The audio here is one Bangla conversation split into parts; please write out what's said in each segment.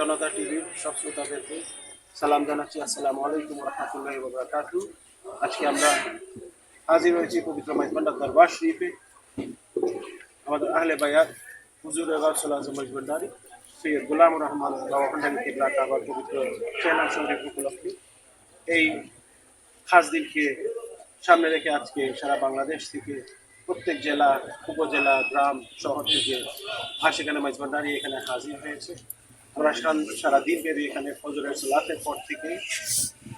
জনতা টিভির সব শ্রোতাদেরকে সালাম জানাচ্ছি। আসসালামু আলাইকুম রহমতুল্লাহ বাবরাকাতু আজকে আমরা হাজির হয়েছি পবিত্র মাইজবান্ডার দরবার শরীফে। আমাদের আহলে বায়াত হুজুর গাউসুল আজম মজবন্ডারি সৈয়দ গোলাম রহমান কিবলা কাবার পবিত্র চেনাম শরীফ উপলক্ষে এই খাস দিনকে সামনে রেখে আজকে সারা বাংলাদেশ থেকে প্রত্যেক জেলা, উপজেলা, গ্রাম, শহর থেকে আশিখানে মাইজবান্ডারি এখানে হাজির হয়েছে। আমরা সান- সারা দিন ব্যাপী এখানে ফজরের সালাতের পর থেকে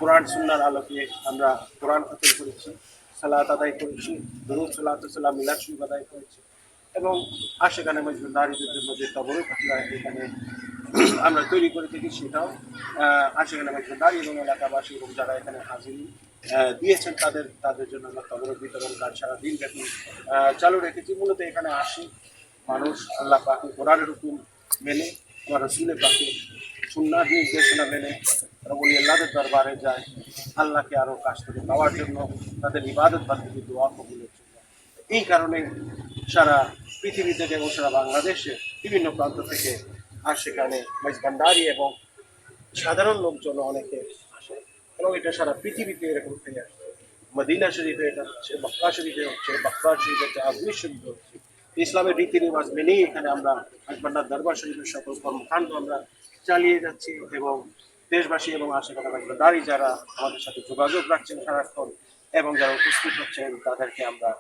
কোরআন, সুন্নার আলোকে আমরা কোরআন খতম করেছি, সালাত আদায় করেছি, দরুদ, সালাত সালাম, মিলাদ আদায় করেছি এবং আশেখানে মজবুর নারীদের জন্য যে তবরক আমরা এখানে আমরা তৈরি করে থাকি সেটাও আশেখানে মজবুর নারী এবং এলাকাবাসী এবং যারা এখানে হাজির দিয়েছেন তাদের তাদের জন্য আমরা তবরক বিতরণ কাজ সারা দিন ব্যাপী চালু রেখেছি। মূলত এখানে আসি মানুষ, আল্লাহ পাকে কোরআনের হুকুম মেনে আমার রসুলের পাকে সুন্নার নির্দেশনা মেনে তারা বলি আল্লাহদের দরবারে যায়, আল্লাহকে আরও কাছ থেকে পাওয়ার জন্য তাদের ইবাদত বান্ধবী দোয়া কবুলের জন্য। এই কারণে সারা পৃথিবী থেকে এবং সারা বাংলাদেশে বিভিন্ন প্রান্ত থেকে আর সেখানে মেজবান্ডারি এবং সাধারণ লোকজন অনেকে আসে। এবং এটা সারা পৃথিবীতে এরকম হয়ে আসছে মদিনা শরীফে এটা হচ্ছে, মক্কা শরীফে হচ্ছে, বাক্কা শরীফে হচ্ছে, আজমির শরীফে হচ্ছে। ইসলামের রীতি রেওয়াজ মেনেই এখানে আমরা আকবরনাথ দরবার শরীফের সকল কর্মকাণ্ড আমরা চালিয়ে যাচ্ছি এবং দেশবাসী এবং আশেপাশে দাঁড়ি যারা আমাদের সাথে যোগাযোগ রাখছেন সারাক্ষণ এবং যারা উপস্থিত হচ্ছেন, তাদেরকে আমরা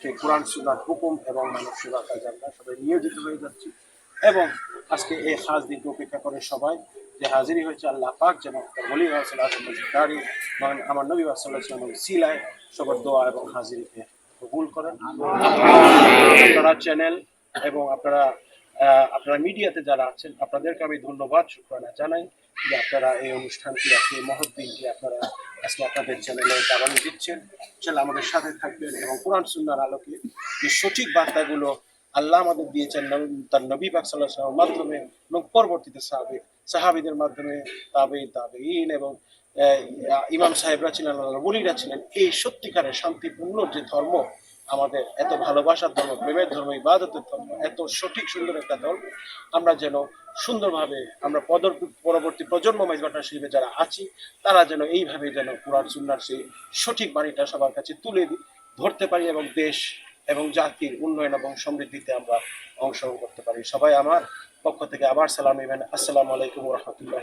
সেই কোরআন সুনার হুকুম এবং মানব সেবা কাজে আমরা সবাই নিয়োজিত হয়ে যাচ্ছি। এবং আজকে এই হাজ দিনকে উপেক্ষা করে সবাই যে হাজিরি হয়েছে, আল্লাহ পাক যেন বলি গাড়ি আমার নবী সাল্লাহ সিলায় সবার দোয়া এবং হাজিরিকে কবুল করেন। চ্যানেল এবং আপনারা আপনারা মিডিয়াতে যারা আছেন, আপনাদেরকে আমি ধন্যবাদ, শুক্রানা জানাই যে আপনারা এই অনুষ্ঠানটি আজকে মহৎ দিনটি আপনারা আজকে আপনাদের চ্যানেলে কারণে দিচ্ছেন। চ্যানেল আমাদের সাথে থাকবেন এবং কোরআন সুন্নার আলোকে যে সঠিক বার্তাগুলো আল্লাহ আমাদের দিয়েছেন তার নবী পাক সাল্লাহ সাল্লামের মাধ্যমে এবং পরবর্তীতে সাহাবে সাহাবিদের মাধ্যমে তাবে তাবেইন এবং ইমাম সাহেবরা ছিলেন আল্লাহ বলিরা ছিলেন, এই সত্যিকারের শান্তিপূর্ণ যে ধর্ম আমাদের এত ভালোবাসার ধর্ম প্রেমের ধর্ম ইবাদতের ধর্ম এত সঠিক, সুন্দর একটা ধর্ম আমরা যেন সুন্দরভাবে আমরা পদর পরবর্তী প্রজন্ম মাইজবাটা শরীফে যারা আছি, তারা যেন এইভাবে যেন কোরআন, সুন্নার সেই সঠিক বাণীটা সবার কাছে তুলে ধরতে পারি এবং দেশ এবং জাতির উন্নয়ন এবং সমৃদ্ধিতে আমরা অংশগ্রহণ করতে পারি। সবাই আমার পক্ষ থেকে আবার সালাম ইবেন আসসালামু আলাইকুম রহমতুল্লাহ